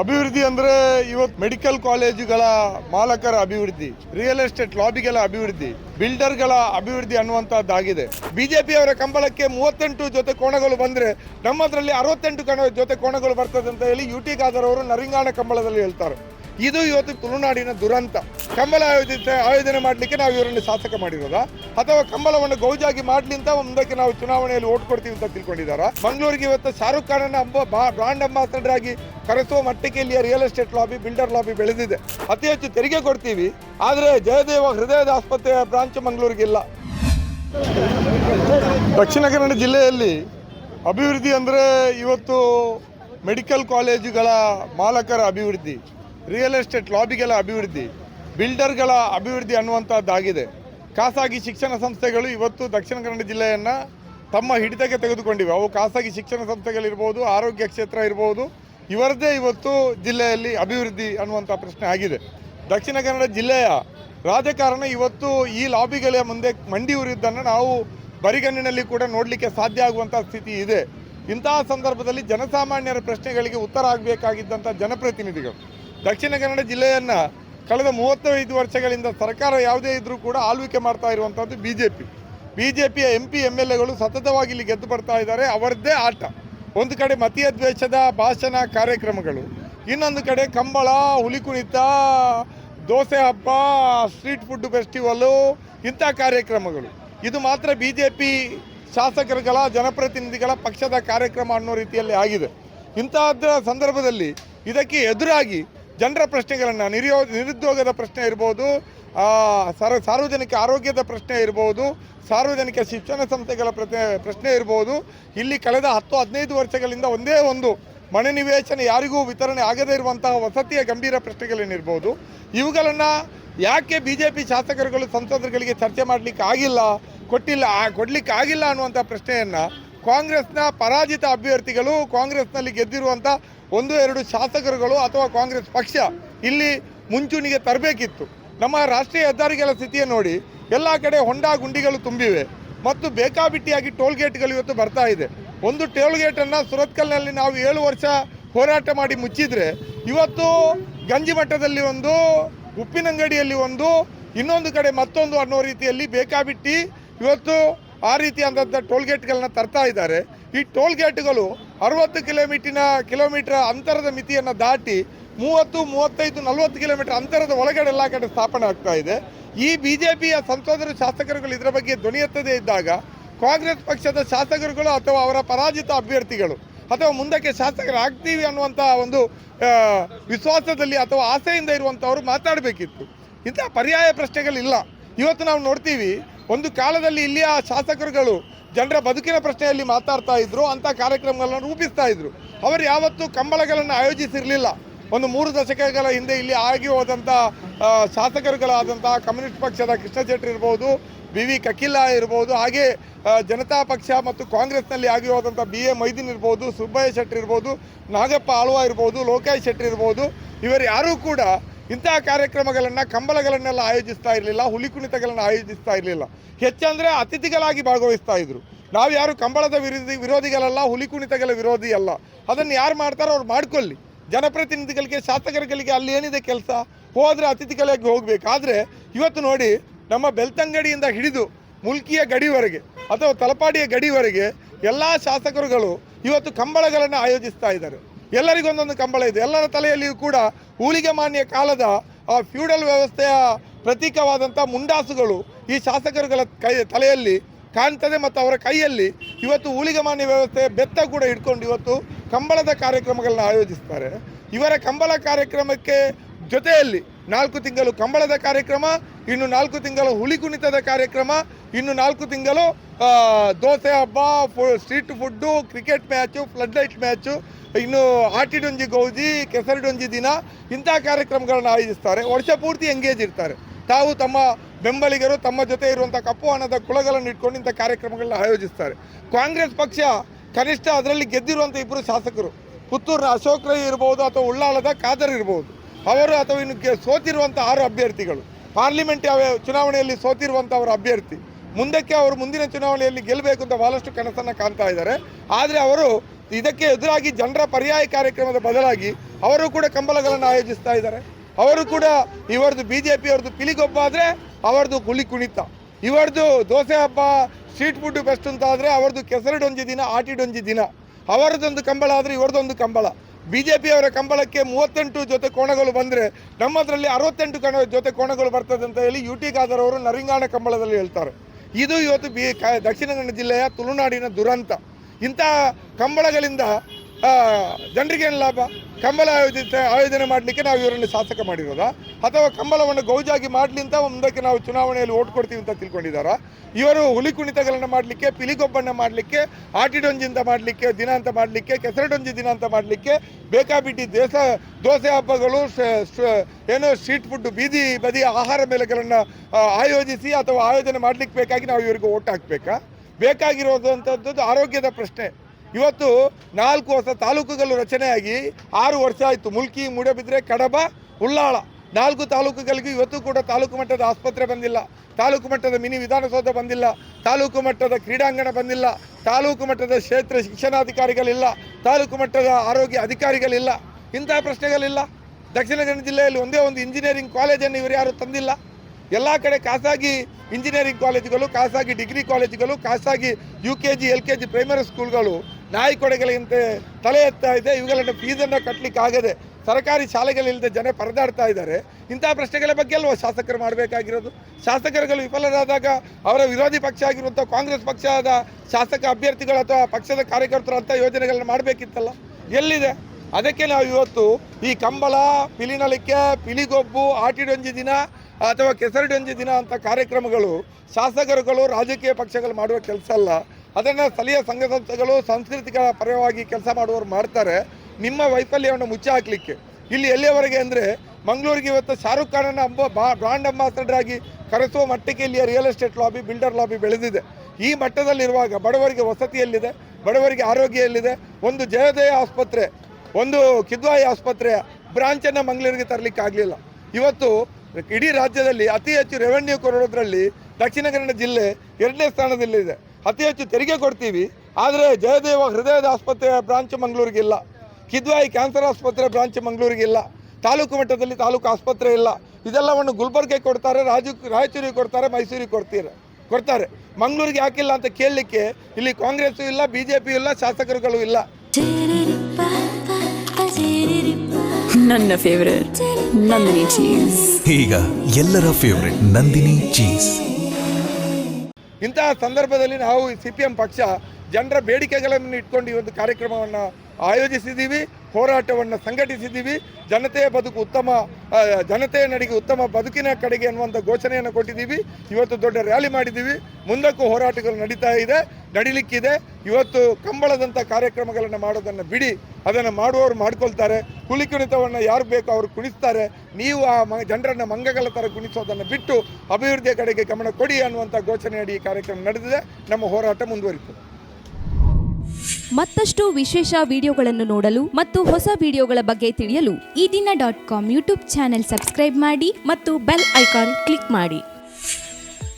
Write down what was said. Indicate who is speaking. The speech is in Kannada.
Speaker 1: ಅಭಿವೃದ್ಧಿ ಅಂದ್ರೆ ಇವತ್ತು ಮೆಡಿಕಲ್ ಕಾಲೇಜುಗಳ ಮಾಲಕರ ಅಭಿವೃದ್ಧಿ ರಿಯಲ್ ಎಸ್ಟೇಟ್ ಲಾಬಿಗಳ ಅಭಿವೃದ್ಧಿ ಬಿಲ್ಡರ್ಗಳ ಅಭಿವೃದ್ಧಿ ಅನ್ನುವಂಥದ್ದಾಗಿದೆ ಬಿಜೆಪಿ ಅವರ ಕಂಬಳಕ್ಕೆ ಮೂವತ್ತೆಂಟು ಜೊತೆ ಕೋಣಗಳು ಬಂದ್ರೆ ನಮ್ಮದ್ರಲ್ಲಿ ಅರವತ್ತೆಂಟು ಕಣ ಜೊತೆ ಕೋಣಗಳು ಬರ್ತದೆ ಅಂತ ಹೇಳಿ ಯು ಟಿ ಖಾದರ್ ಅವರು ನರಿಂಗಾಣ ಕಂಬಳದಲ್ಲಿ ಹೇಳ್ತಾರೆ. ಇದು ಇವತ್ತು ತುಳುನಾಡಿನ ದುರಂತ. ಕಂಬಳ ಆಯೋಜಿತ ಆಯೋಜನೆ ಮಾಡಲಿಕ್ಕೆ ನಾವು ಇವರನ್ನು ಶಾಸಕ ಮಾಡಿರೋದ? ಅಥವಾ ಕಂಬಳವನ್ನು ಗೌಜಾಗಿ ಮಾಡ್ಲಿಂತ ಮುಂದಕ್ಕೆ ನಾವು ಚುನಾವಣೆಯಲ್ಲಿ ಓಟ್ ಕೊಡ್ತೀವಿ ಅಂತ ತಿಳ್ಕೊಂಡಿದ್ದಾರಾ? ಮಂಗಳೂರಿಗೆ ಇವತ್ತು ಶಾರುಖ್ ಖಾನ್ ಅಂಬ ಬ್ರಾಂಡ್ ಅಂಬಾಸಡರ್ ಆಗಿ ಕರೆಸುವ ಮಟ್ಟಕ್ಕೆ ಇಲ್ಲಿಯ real estate lobby builder lobby ಬೆಳೆದಿದೆ. ಅತಿ ಹೆಚ್ಚು ತೆರಿಗೆ ಕೊಡ್ತೀವಿ, ಆದರೆ ಜಯದೇವ ಹೃದಯದ ಆಸ್ಪತ್ರೆಯ ಬ್ರಾಂಚ್ ಮಂಗಳೂರಿಗಿಲ್ಲ. ದಕ್ಷಿಣ ಕನ್ನಡ ಜಿಲ್ಲೆಯಲ್ಲಿ ಅಭಿವೃದ್ಧಿ ಅಂದರೆ ಇವತ್ತು ಮೆಡಿಕಲ್ ಕಾಲೇಜುಗಳ ಮಾಲಕರ ಅಭಿವೃದ್ಧಿ. ರಿಯಲ್ ಎಸ್ಟೇಟ್ ಲಾಬಿಗಳ ಅಭಿವೃದ್ಧಿ, ಬಿಲ್ಡರ್ಗಳ ಅಭಿವೃದ್ಧಿ ಅನ್ನುವಂಥದ್ದಾಗಿದೆ. ಖಾಸಗಿ ಶಿಕ್ಷಣ ಸಂಸ್ಥೆಗಳು ಇವತ್ತು ದಕ್ಷಿಣ ಕನ್ನಡ ಜಿಲ್ಲೆಯನ್ನು ತಮ್ಮ ಹಿಡಿತಕ್ಕೆ ತೆಗೆದುಕೊಂಡಿವೆ. ಅವು ಖಾಸಗಿ ಶಿಕ್ಷಣ ಸಂಸ್ಥೆಗಳಿರ್ಬೋದು ಆರೋಗ್ಯ ಕ್ಷೇತ್ರ ಇರ್ಬೋದು ಇವರದೇ ಇವತ್ತು ಜಿಲ್ಲೆಯಲ್ಲಿ ಅಭಿವೃದ್ಧಿ ಅನ್ನುವಂಥ ಪ್ರಶ್ನೆ ಆಗಿದೆ. ದಕ್ಷಿಣ ಕನ್ನಡ ಜಿಲ್ಲೆಯ ರಾಜಕಾರಣ ಇವತ್ತು ಈ ಲಾಬಿಗಳ ಮುಂದೆ ಮಂಡಿ ಉರಿದ್ದನ್ನು ನಾವು ಬರಿಗಣ್ಣಿನಲ್ಲಿ ಕೂಡ ನೋಡಲಿಕ್ಕೆ ಸಾಧ್ಯ ಆಗುವಂಥ ಸ್ಥಿತಿ ಇದೆ. ಇಂತಹ ಸಂದರ್ಭದಲ್ಲಿ ಜನಸಾಮಾನ್ಯರ ಪ್ರಶ್ನೆಗಳಿಗೆ ಉತ್ತರ ಆಗಬೇಕಾಗಿದ್ದಂಥ ಜನಪ್ರತಿನಿಧಿಗಳು. ದಕ್ಷಿಣ ಕನ್ನಡ ಜಿಲ್ಲೆಯನ್ನು ಕಳೆದ ಮೂವತ್ತೈದು ವರ್ಷಗಳಿಂದ ಸರ್ಕಾರ ಯಾವುದೇ ಇದ್ರೂ ಕೂಡ ಆಳ್ವಿಕೆ ಮಾಡ್ತಾ ಇರುವಂಥದ್ದು B J P B J ಪಿಯ ಎಂ ಪಿ ಎಂ ಎಲ್ ಎಗಳು ಸತತವಾಗಿ ಇಲ್ಲಿ ಗೆದ್ದು ಬರ್ತಾ ಇದ್ದಾರೆ. ಅವರದ್ದೇ ಆಟ. ಒಂದು ಕಡೆ ಮತೀಯ ದ್ವೇಷದ ಭಾಷಣ ಕಾರ್ಯಕ್ರಮಗಳು. ಇನ್ನೊಂದು ಕಡೆ ಕಂಬಳ, ಹುಲಿ ಕುಣಿತ, ದೋಸೆ ಹಬ್ಬ ಸ್ಟ್ರೀಟ್ ಫುಡ್ ಫೆಸ್ಟಿವಲು ಇಂಥ ಕಾರ್ಯಕ್ರಮಗಳು. ಇದು ಮಾತ್ರ ಬಿ ಜೆ ಪಿ ಶಾಸಕರುಗಳ, ಜನಪ್ರತಿನಿಧಿಗಳ ಪಕ್ಷದ ಕಾರ್ಯಕ್ರಮ ಅನ್ನೋ ರೀತಿಯಲ್ಲಿ ಆಗಿದೆ. ಇಂತಹದ್ರ ಸಂದರ್ಭದಲ್ಲಿ ಇದಕ್ಕೆ ಎದುರಾಗಿ ಜನರ ಪ್ರಶ್ನೆಗಳನ್ನು ನಿರೋ ನಿರುದ್ಯೋಗದ ಪ್ರಶ್ನೆ ಇರ್ಬೋದು ಸಾರ್ವ ಸಾರ್ವಜನಿಕ ಆರೋಗ್ಯದ ಪ್ರಶ್ನೆ ಇರ್ಬೋದು, ಸಾರ್ವಜನಿಕ ಶಿಕ್ಷಣ ಸಂಸ್ಥೆಗಳ ಪ್ರಶ್ನೆ ಪ್ರಶ್ನೆ ಇರ್ಬೋದು, ಇಲ್ಲಿ ಕಳೆದ ಹತ್ತು, ಹದಿನೈದು ವರ್ಷಗಳಿಂದ ಒಂದೇ ಒಂದು ಮನೆ ನಿವೇಶನ ಯಾರಿಗೂ ವಿತರಣೆ ಆಗದೇ ಇರುವಂತಹ ವಸತಿಯ ಗಂಭೀರ ಪ್ರಶ್ನೆಗಳೇನಿರ್ಬೋದು, ಇವುಗಳನ್ನು ಯಾಕೆ ಬಿ ಜೆ ಪಿ ಶಾಸಕರುಗಳು ಸಂಸದರುಗಳಿಗೆ ಚರ್ಚೆ ಮಾಡಲಿಕ್ಕೆ ಆಗಿಲ್ಲ ಕೊಟ್ಟಿಲ್ಲ ಕೊಡಲಿಕ್ಕೆ ಆಗಿಲ್ಲ ಅನ್ನುವಂಥ ಪ್ರಶ್ನೆಯನ್ನು ಕಾಂಗ್ರೆಸ್ನ ಪರಾಜಿತ ಅಭ್ಯರ್ಥಿಗಳು ಕಾಂಗ್ರೆಸ್ನಲ್ಲಿ ಗೆದ್ದಿರುವಂಥ ಒಂದು, ಎರಡು ಶಾಸಕರುಗಳು ಅಥವಾ ಕಾಂಗ್ರೆಸ್ ಪಕ್ಷ ಇಲ್ಲಿ ಮುಂಚೂಣಿಗೆ ತರಬೇಕಿತ್ತು. ನಮ್ಮ ರಾಷ್ಟ್ರೀಯ ಹೆದ್ದಾರಿಗಳ ಸ್ಥಿತಿಯ ನೋಡಿ, ಎಲ್ಲ ಕಡೆ ಹೊಂಡ ಗುಂಡಿಗಳು ತುಂಬಿವೆ ಮತ್ತು ಬೇಕಾಬಿಟ್ಟಿಯಾಗಿ ಟೋಲ್ ಗೇಟ್ಗಳು ಇವತ್ತು ಬರ್ತಾ ಇದೆ. ಒಂದು ಟೋಲ್ ಗೇಟನ್ನು ಸುರತ್ಕಲ್ನಲ್ಲಿ ನಾವು ಏಳು ವರ್ಷ ಹೋರಾಟ ಮಾಡಿ ಮುಚ್ಚಿದರೆ, ಇವತ್ತು ಗಂಜಿಮಠದಲ್ಲಿ ಒಂದು, ಉಪ್ಪಿನಂಗಡಿಯಲ್ಲಿ ಒಂದು, ಇನ್ನೊಂದು ಕಡೆ ಮತ್ತೊಂದು ಅನ್ನೋ ರೀತಿಯಲ್ಲಿ ಬೇಕಾಬಿಟ್ಟಿ ಇವತ್ತು ಆ ರೀತಿಯಾದಂಥ ಟೋಲ್ ಗೇಟ್ಗಳನ್ನ ತರ್ತಾ ಇದ್ದಾರೆ. ಈ ಟೋಲ್ ಗೇಟ್ಗಳು ಅರವತ್ತು ಕಿಲೋಮೀಟರ್ನ ಕಿಲೋಮೀಟರ್ ಅಂತರದ ಮಿತಿಯನ್ನು ದಾಟಿ ಮೂವತ್ತು, ಮೂವತ್ತೈದು, ನಲವತ್ತು ಕಿಲೋಮೀಟರ್ ಅಂತರದ ಒಳಗಡೆ ಎಲ್ಲ ಕಡೆ ಸ್ಥಾಪನೆ ಆಗ್ತಾ ಇದೆ. ಈ ಬಿ ಜೆ ಪಿಯ ಸಂಸದರು, ಶಾಸಕರುಗಳು ಇದರ ಬಗ್ಗೆ ಧ್ವನಿ ಇದ್ದಾಗ ಕಾಂಗ್ರೆಸ್ ಪಕ್ಷದ ಶಾಸಕರುಗಳು ಅಥವಾ ಅವರ ಪರಾಜಿತ ಅಭ್ಯರ್ಥಿಗಳು ಅಥವಾ ಮುಂದಕ್ಕೆ ಶಾಸಕರಾಗ್ತೀವಿ ಅನ್ನುವಂಥ ಒಂದು ವಿಶ್ವಾಸದಲ್ಲಿ ಅಥವಾ ಆಸೆಯಿಂದ ಇರುವಂಥವರು ಮಾತಾಡಬೇಕಿತ್ತು. ಇಂಥ ಪರ್ಯಾಯ ಪ್ರಶ್ನೆಗಳಿಲ್ಲ. ಇವತ್ತು ನಾವು ನೋಡ್ತೀವಿ ಒಂದು ಕಾಲದಲ್ಲಿ ಇಲ್ಲಿಯ ಶಾಸಕರುಗಳು ಜನರ ಬದುಕಿನ ಪ್ರಶ್ನೆಯಲ್ಲಿ ಮಾತಾಡ್ತಾ ಇದ್ರು, ಅಂಥ ಕಾರ್ಯಕ್ರಮಗಳನ್ನು ರೂಪಿಸ್ತಾ ಇದ್ರು. ಅವರು ಯಾವತ್ತೂ ಕಂಬಳಗಳನ್ನು ಆಯೋಜಿಸಿರಲಿಲ್ಲ. ಒಂದು ಮೂರು ದಶಕಗಳ ಹಿಂದೆ ಇಲ್ಲಿ ಆಗಿ ಹೋದಂಥ ಶಾಸಕರುಗಳಾದಂತಹ ಕಮ್ಯುನಿಸ್ಟ್ ಪಕ್ಷದ ಕೃಷ್ಣ ಶೆಟ್ಟಿ ಇರ್ಬೋದು, ಬಿ ವಿ ಕಕಿಲ್ಲ ಇರ್ಬೋದು, ಹಾಗೆ ಜನತಾ ಪಕ್ಷ ಮತ್ತು ಕಾಂಗ್ರೆಸ್ನಲ್ಲಿ ಆಗಿ ಹೋದಂಥ ಬಿ ಎ ಮೈದಿನ್ ಇರ್ಬೋದು, ಸುಬ್ಬಯ್ಯ ಶೆಟ್ಟಿ ಇರ್ಬೋದು, ನಾಗಪ್ಪ ಆಳ್ವ ಇರ್ಬೋದು ಲೋಕಾಯ್ ಶೆಟ್ಟಿ ಇರ್ಬೋದು, ಇವರು ಯಾರೂ ಕೂಡ ಇಂತಹ ಕಾರ್ಯಕ್ರಮಗಳನ್ನು ಕಂಬಳಗಳನ್ನೆಲ್ಲ ಆಯೋಜಿಸ್ತಾ ಇರಲಿಲ್ಲ, ಹುಲಿ ಕುಣಿತಗಳನ್ನು ಆಯೋಜಿಸ್ತಾ ಇರಲಿಲ್ಲ. ಹೆಚ್ಚಂದರೆ ಅತಿಥಿಗಳಾಗಿ ಭಾಗವಹಿಸ್ತಾ ಇದ್ರು. ನಾವು ಯಾರು ಕಂಬಳದ ವಿರೋಧಿ ವಿರೋಧಿಗಳಲ್ಲ, ಹುಲಿ ಕುಣಿತಗಳ ವಿರೋಧಿ ಅಲ್ಲ. ಅದನ್ನು ಯಾರು ಮಾಡ್ತಾರೋ ಅವ್ರು ಮಾಡ್ಕೊಳ್ಳಿ. ಜನಪ್ರತಿನಿಧಿಗಳಿಗೆ, ಶಾಸಕರುಗಳಿಗೆ ಅಲ್ಲಿ ಏನಿದೆ ಕೆಲಸ? ಹೋದರೆ ಅತಿಥಿಗಳಾಗಿ ಹೋಗ್ಬೇಕು. ಆದರೆ ಇವತ್ತು ನೋಡಿ, ನಮ್ಮ ಬೆಳ್ತಂಗಡಿಯಿಂದ ಹಿಡಿದು ಮುಲ್ಕಿಯ ಗಡಿವರೆಗೆ ಅಥವಾ ತಲಪಾಡಿಯ ಗಡಿವರೆಗೆ ಎಲ್ಲ ಶಾಸಕರುಗಳು ಇವತ್ತು ಕಂಬಳಗಳನ್ನು ಆಯೋಜಿಸ್ತಾ ಇದ್ದಾರೆ. ಎಲ್ಲರಿಗೊಂದೊಂದು ಕಂಬಳ ಇದೆ. ಎಲ್ಲರ ತಲೆಯಲ್ಲಿಯೂ ಕೂಡ ಊಳಿಗೆ ಮಾನ್ಯ ಕಾಲದ ಆ ಫ್ಯೂಡಲ್ ವ್ಯವಸ್ಥೆಯ ಪ್ರತೀಕವಾದಂಥ ಮುಂಡಾಸುಗಳು ಈ ಶಾಸಕರುಗಳ ಕೈ ತಲೆಯಲ್ಲಿ ಕಾಣ್ತದೆ ಮತ್ತು ಅವರ ಕೈಯಲ್ಲಿ ಇವತ್ತು ಊಳಿಗಮಾನ್ಯ ವ್ಯವಸ್ಥೆ ಬೆತ್ತ ಕೂಡ ಇಟ್ಕೊಂಡು ಇವತ್ತು ಕಂಬಳದ ಕಾರ್ಯಕ್ರಮಗಳನ್ನ ಆಯೋಜಿಸ್ತಾರೆ. ಇವರ ಕಂಬಳ ಕಾರ್ಯಕ್ರಮಕ್ಕೆ ಜೊತೆಯಲ್ಲಿ ನಾಲ್ಕು ತಿಂಗಳು ಕಂಬಳದ ಕಾರ್ಯಕ್ರಮ, ಇನ್ನು ನಾಲ್ಕು ತಿಂಗಳು ಹುಲಿ ಕುಣಿತದ ಕಾರ್ಯಕ್ರಮ, ಇನ್ನು ನಾಲ್ಕು ತಿಂಗಳು ದೋಸೆ ಹಬ್ಬ street food, cricket match floodlight match, ಇನ್ನು ಆಟಿಡೊಂಜಿ ಗೌಜಿ ಕೆಸರಿಡೊಂಜಿ ದಿನ, ಇಂಥ ಕಾರ್ಯಕ್ರಮಗಳನ್ನು ಆಯೋಜಿಸ್ತಾರೆ. ವರ್ಷ ಪೂರ್ತಿ ಎಂಗೇಜ್ ಇರ್ತಾರೆ. ತಾವು ತಮ್ಮ ಬೆಂಬಲಿಗರು, ತಮ್ಮ ಜೊತೆ ಇರುವಂಥ ಕಪ್ಪು ಹಣದ ಕುಳಗಳನ್ನು ಇಟ್ಕೊಂಡು ಇಂಥ ಕಾರ್ಯಕ್ರಮಗಳನ್ನ ಆಯೋಜಿಸ್ತಾರೆ. ಕಾಂಗ್ರೆಸ್ ಪಕ್ಷ ಕನಿಷ್ಠ ಅದರಲ್ಲಿ ಗೆದ್ದಿರುವಂಥ ಇಬ್ಬರು ಶಾಸಕರು. ಪುತ್ತೂರಿನ ಅಶೋಕ್ ರೈ ಇರ್ಬೋದು ಅಥವಾ ಉಳ್ಳಾಲದ ಖಾದರ್ ಇರ್ಬೋದು. ಅವರು ಅಥವಾ ಇನ್ನು ಸೋತಿರುವಂಥ ಆರು ಅಭ್ಯರ್ಥಿಗಳು. ಪಾರ್ಲಿಮೆಂಟ್ ಚುನಾವಣೆಯಲ್ಲಿ ಸೋತಿರುವಂಥ ಅವರ ಅಭ್ಯರ್ಥಿ. ಮುಂದಕ್ಕೆ ಅವರು ಮುಂದಿನ ಚುನಾವಣೆಯಲ್ಲಿ ಗೆಲ್ಲಬೇಕು ಅಂತ ಬಹಳಷ್ಟು ಕನಸನ್ನು ಕಾಣ್ತಾ ಇದ್ದಾರೆ. ಆದರೆ ಅವರು ಇದಕ್ಕೆ ಎದುರಾಗಿ ಜನರ ಪರ್ಯಾಯ ಕಾರ್ಯಕ್ರಮದ ಬದಲಾಗಿ ಅವರು ಕೂಡ ಕಂಬಳಗಳನ್ನು ಆಯೋಜಿಸ್ತಾ ಇದ್ದಾರೆ. ಅವರು ಕೂಡ ಇವರದು ಬಿ ಜೆ ಪಿಯವ್ರದ್ದು ಪಿಲಿಗೊಬ್ಬ ಆದರೆ ಅವರದು ಹುಲಿ ಕುಣಿತ. ಇವರದು ದೋಸೆ ಹಬ್ಬ, ಸ್ಟ್ರೀಟ್ ಫುಡ್ ಬೆಸ್ಟ್ ಅಂತ ಆದರೆ ಅವ್ರದ್ದು ಕೆಸರಡೊಂಜಿ ದಿನ ಆಟಿಡೊಂಜಿ ದಿನ. ಅವರದೊಂದು ಕಂಬಳ ಆದರೆ ಇವರದೊಂದು ಕಂಬಳ. ಬಿ ಜೆ ಪಿಯವರ ಕಂಬಳಕ್ಕೆ ಮೂವತ್ತೆಂಟು ಜೊತೆ ಕೋಣಗಳು ಬಂದರೆ ನಮ್ಮದರಲ್ಲಿ ಅರವತ್ತೆಂಟು ಕಣ ಜೊತೆ ಕೋಣಗಳು ಬರ್ತದೆ ಅಂತ ಹೇಳಿ ಯು ಟಿ ಖಾದರ್ ಅವರು ನರಿಂಗಾಣ ಕಂಬಳದಲ್ಲಿ ಹೇಳ್ತಾರೆ. ಇದು ಇವತ್ತು ಬಿ ದಕ್ಷಿಣ ಕನ್ನಡ ಜಿಲ್ಲೆಯ ತುಳುನಾಡಿನ ದುರಂತ. ಇಂಥ ಕಂಬಳಗಳಿಂದ ಜನರಿಗೆ ಏನು ಲಾಭ? ಕಂಬಳ ಆಯೋಜಿತ ಆಯೋಜನೆ ಮಾಡಲಿಕ್ಕೆ ನಾವು ಇವರನ್ನು ಶಾಸಕ ಮಾಡಿರೋದ? ಅಥವಾ ಕಂಬಳವನ್ನು ಗೌಜಾಗಿ ಮಾಡಲಿ ಅಂತ ಮುಂದಕ್ಕೆ ನಾವು ಚುನಾವಣೆಯಲ್ಲಿ ಓಟ್ ಕೊಡ್ತೀವಿ ಅಂತ ತಿಳ್ಕೊಂಡಿದ್ದಾರ? ಇವರು ಹುಲಿ ಕುಣಿತಗಳನ್ನು ಮಾಡಲಿಕ್ಕೆ ಪಿಲಿಗೊಬ್ಬಣ್ಣ ಮಾಡಲಿಕ್ಕೆ, ಆಟಿಡೊಂಜಿಂದ ಮಾಡಲಿಕ್ಕೆ ದಿನ ಅಂತ ಮಾಡಲಿಕ್ಕೆ, ಕೆಸರಡೊಂಜಿ ದಿನ ಅಂತ ಮಾಡಲಿಕ್ಕೆ ಬೇಕಾಬಿಟ್ಟಿ ದೇಶ ದೋಸೆ ಹಬ್ಬಗಳು ಏನು ಸ್ಟ್ರೀಟ್ ಫುಡ್, ಬೀದಿ ಬದಿ ಆಹಾರ ಮೇಲೆಗಳನ್ನು ಆಯೋಜಿಸಿ ಅಥವಾ ಆಯೋಜನೆ ಮಾಡಲಿಕ್ಕೆ ಬೇಕಾಗಿ ನಾವು ಇವರಿಗೆ ಓಟ್ ಹಾಕಬೇಕಾ? ಬೇಕಾಗಿರೋದಂಥದ್ದು ಆರೋಗ್ಯದ ಪ್ರಶ್ನೆ. ಇವತ್ತು ನಾಲ್ಕು ಹೊಸ ತಾಲೂಕುಗಳು ರಚನೆಯಾಗಿ ಆರು ವರ್ಷ ಆಯಿತು. ಮುಲ್ಕಿ, ಮೂಡಬಿದ್ರೆ, ಕಡಬ, ಉಳ್ಳಾಳ. ನಾಲ್ಕು ತಾಲೂಕುಗಳಿಗೂ ಇವತ್ತು ಕೂಡ ತಾಲೂಕು ಮಟ್ಟದ ಆಸ್ಪತ್ರೆ ಬಂದಿಲ್ಲ. ತಾಲೂಕು ಮಟ್ಟದ ಮಿನಿ ವಿಧಾನಸೌಧ ಬಂದಿಲ್ಲ. ತಾಲೂಕು ಮಟ್ಟದ ಕ್ರೀಡಾಂಗಣ ಬಂದಿಲ್ಲ. ತಾಲೂಕು ಮಟ್ಟದ ಕ್ಷೇತ್ರ ಶಿಕ್ಷಣಾಧಿಕಾರಿಗಳಿಲ್ಲ. ತಾಲೂಕು ಮಟ್ಟದ ಆರೋಗ್ಯ ಅಧಿಕಾರಿಗಳಿಲ್ಲ. ಇಂತಹ ಪ್ರಶ್ನೆಗಳಿಲ್ಲ. ದಕ್ಷಿಣ ಕನ್ನಡ ಜಿಲ್ಲೆಯಲ್ಲಿ ಒಂದೇ ಒಂದು ಇಂಜಿನಿಯರಿಂಗ್ ಕಾಲೇಜನ್ನು ಇವರು ಯಾರು ತಂದಿಲ್ಲ. ಎಲ್ಲ ಕಡೆ ಖಾಸಗಿ ಇಂಜಿನಿಯರಿಂಗ್ ಕಾಲೇಜುಗಳು, ಖಾಸಗಿ ಡಿಗ್ರಿ ಕಾಲೇಜುಗಳು, ಖಾಸಗಿ U K G, L K G primary ಸ್ಕೂಲ್ಗಳು ನಾಯಿ ಕೊಡೆಗಳಿಗಿಂತೆ ತಲೆ ಎತ್ತಾ ಇದೆ ಇವುಗಳನ್ನು ಫೀಸನ್ನು ಕಟ್ಟಲಿಕ್ಕೆ ಆಗದೆ ಸರ್ಕಾರಿ ಶಾಲೆಗಳಿಲ್ಲದೆ ಜನ ಪರದಾಡ್ತಾ ಇದ್ದಾರೆ. ಇಂಥ ಪ್ರಶ್ನೆಗಳ ಬಗ್ಗೆ ಅಲ್ವಾ ಶಾಸಕರು ಮಾಡಬೇಕಾಗಿರೋದು? ಶಾಸಕರುಗಳು ವಿಫಲರಾದಾಗ ಅವರ ವಿರೋಧಿ ಪಕ್ಷ ಆಗಿರುವಂಥ ಕಾಂಗ್ರೆಸ್ ಪಕ್ಷದ ಶಾಸಕ ಅಭ್ಯರ್ಥಿಗಳು ಅಥವಾ ಪಕ್ಷದ ಕಾರ್ಯಕರ್ತರು ಅಂಥ ಯೋಜನೆಗಳನ್ನು ಮಾಡಬೇಕಿತ್ತಲ್ಲ? ಎಲ್ಲಿದೆ? ಅದಕ್ಕೆ ನಾವು ಇವತ್ತು ಈ ಕಂಬಳ ಪಿಲಿನಲಿಕೆ ಪಿಲಿಗೊಬ್ಬು, ಆಟಿಡೊಂಜಿ ದಿನ ಅಥವಾ ಕೆಸರಡೊಂಜಿ ದಿನ ಅಂತ ಕಾರ್ಯಕ್ರಮಗಳು ಶಾಸಕರುಗಳು ರಾಜಕೀಯ ಪಕ್ಷಗಳು ಮಾಡುವ ಕೆಲಸ ಅಲ್ಲ. ಅದನ್ನು ಸ್ಥಳೀಯ ಸಂಘ ಸಂಸ್ಥೆಗಳು ಸಾಂಸ್ಕೃತಿಕ ಪರವಾಗಿ ಕೆಲಸ ಮಾಡುವವರು ಮಾಡ್ತಾರೆ. ನಿಮ್ಮ ವೈಫಲ್ಯವನ್ನು ಮುಚ್ಚಿ ಹಾಕಲಿಕ್ಕೆ. ಇಲ್ಲಿ ಎಲ್ಲಿಯವರೆಗೆ ಅಂದರೆ ಮಂಗಳೂರಿಗೆ ಇವತ್ತು ಶಾರುಖ್ ಖಾನ್ ಅಂಬ ಬಾ ಬ್ರಾಂಡ್ ಅಂಬಾಸಡರ್ ಆಗಿ ಕರೆಸುವ ಮಟ್ಟಕ್ಕೆ ಇಲ್ಲಿಯ real estate lobby builder lobby ಬೆಳೆದಿದೆ. ಈ ಮಟ್ಟದಲ್ಲಿರುವಾಗ ಬಡವರಿಗೆ ವಸತಿಯಲ್ಲಿದೆ ಬಡವರಿಗೆ ಆರೋಗ್ಯ ಎಲ್ಲಿದೆ? ಒಂದು ಜಯೋದಯ ಆಸ್ಪತ್ರೆ, ಒಂದು ಕಿದ್ವಾಯಿ ಆಸ್ಪತ್ರೆಯ ಬ್ರಾಂಚನ್ನು ಮಂಗಳೂರಿಗೆ ತರಲಿಕ್ಕೆ ಆಗಲಿಲ್ಲ. ಇವತ್ತು ಇಡೀ ರಾಜ್ಯದಲ್ಲಿ ಅತಿ ಹೆಚ್ಚು ರೆವೆನ್ಯೂ ಕೊಡೋದ್ರಲ್ಲಿ ದಕ್ಷಿಣ ಕನ್ನಡ ಜಿಲ್ಲೆ ಎರಡನೇ ಸ್ಥಾನದಲ್ಲಿದೆ. ಅತಿ ಹೆಚ್ಚು ತೆರಿಗೆ ಕೊಡ್ತೀವಿ. ಆದರೆ ಜಯದೇವ ಹೃದಯದ ಆಸ್ಪತ್ರೆ ಬ್ರಾಂಚ್ ಮಂಗಳೂರಿಗಿಲ್ಲ ಕಿದ್ವಾಯಿ ಕ್ಯಾನ್ಸರ್ ಆಸ್ಪತ್ರೆ ಬ್ರಾಂಚ್ ಮಂಗಳೂರಿಗಿಲ್ಲ ತಾಲೂಕು ಮಟ್ಟದಲ್ಲಿ ತಾಲೂಕು ಆಸ್ಪತ್ರೆ ಇಲ್ಲ. ಇದೆಲ್ಲವನ್ನು ಗುಲ್ಬರ್ಗೆ ಕೊಡ್ತಾರೆ ರಾಜು ರಾಯಚೂರಿಗೆ ಕೊಡ್ತಾರೆ ಮೈಸೂರಿಗೆ ಕೊಡ್ತೀರ ಕೊಡ್ತಾರೆ. ಮಂಗಳೂರಿಗೆ ಯಾಕಿಲ್ಲ ಅಂತ ಕೇಳಲಿಕ್ಕೆ ಇಲ್ಲಿ ಕಾಂಗ್ರೆಸ್ಸು ಇಲ್ಲ ಬಿ ಜೆ ಪಿ ಇಲ್ಲ ಶಾಸಕರುಗಳು ಇಲ್ಲ.
Speaker 2: ನನ್ನ ಫೇವರೇಟ್ ನಂದಿನಿ ಚೀಸ್
Speaker 3: ಈಗ ಎಲ್ಲರ ಫೇವರೆಟ್ ನಂದಿನಿ ಚೀಸ್
Speaker 1: ಇಂತಹ ಸಂದರ್ಭದಲ್ಲಿ ನಾವು ಸಿ ಪಿ ಎಂ ಪಕ್ಷ ಜನರ ಬೇಡಿಕೆಗಳನ್ನು ಇಟ್ಕೊಂಡು ಈ ಒಂದು ಕಾರ್ಯಕ್ರಮವನ್ನು ಆಯೋಜಿಸಿದ್ದೀವಿ, ಹೋರಾಟವನ್ನು ಸಂಘಟಿಸಿದ್ದೀವಿ. ಜನತೆಯ ಬದುಕು ಉತ್ತಮ ಜನತೆಯ ನಡಿಗೆ ಉತ್ತಮ ಬದುಕಿನ ಕಡೆಗೆ ಅನ್ನುವಂಥ ಘೋಷಣೆಯನ್ನು ಕೊಟ್ಟಿದ್ದೀವಿ. ಇವತ್ತು ದೊಡ್ಡ ರ್ಯಾಲಿ ಮಾಡಿದ್ದೀವಿ. ಮುಂದಕ್ಕೂ ಹೋರಾಟಗಳು ನಡೀತಾ ಇದೆ, ನಡಿಲಿಕ್ಕಿದೆ. ಇವತ್ತು ಕಂಬಳದಂಥ ಕಾರ್ಯಕ್ರಮಗಳನ್ನು ಮಾಡೋದನ್ನು ಬಿಡಿ, ಅದನ್ನು ಮಾಡುವವರು ಮಾಡ್ಕೊಳ್ತಾರೆ, ಹುಲಿ ಕುಣಿತವನ್ನು ಯಾರು ಬೇಕೋ ಅವರು ಕುಣಿಸ್ತಾರೆ, ನೀವು ಆ ಮ, ಜನರನ್ನು ಮಂಗಗಳ ಥರ ಕುಣಿಸೋದನ್ನು ಬಿಟ್ಟು ಅಭಿವೃದ್ಧಿಯ ಕಡೆಗೆ ಗಮನ ಕೊಡಿ ಅನ್ನುವಂಥ ಘೋಷಣೆಯಡಿ ಈ ಕಾರ್ಯಕ್ರಮ ನಡೆದಿದೆ. ನಮ್ಮ ಹೋರಾಟ ಮುಂದುವರಿತು.
Speaker 4: ಮತ್ತಷ್ಟು ವಿಶೇಷ ವಿಡಿಯೋಗಳನ್ನು ನೋಡಲು ಮತ್ತು ಹೊಸ ವಿಡಿಯೋಗಳ ಬಗ್ಗೆ ತಿಳಿಯಲು
Speaker 5: Ee Dina dot com YouTube channel subscribe ಮಾಡಿ
Speaker 4: ಮತ್ತು ಬೆಲ್ ಐಕಾನ್ ಕ್ಲಿಕ್ ಮಾಡಿ.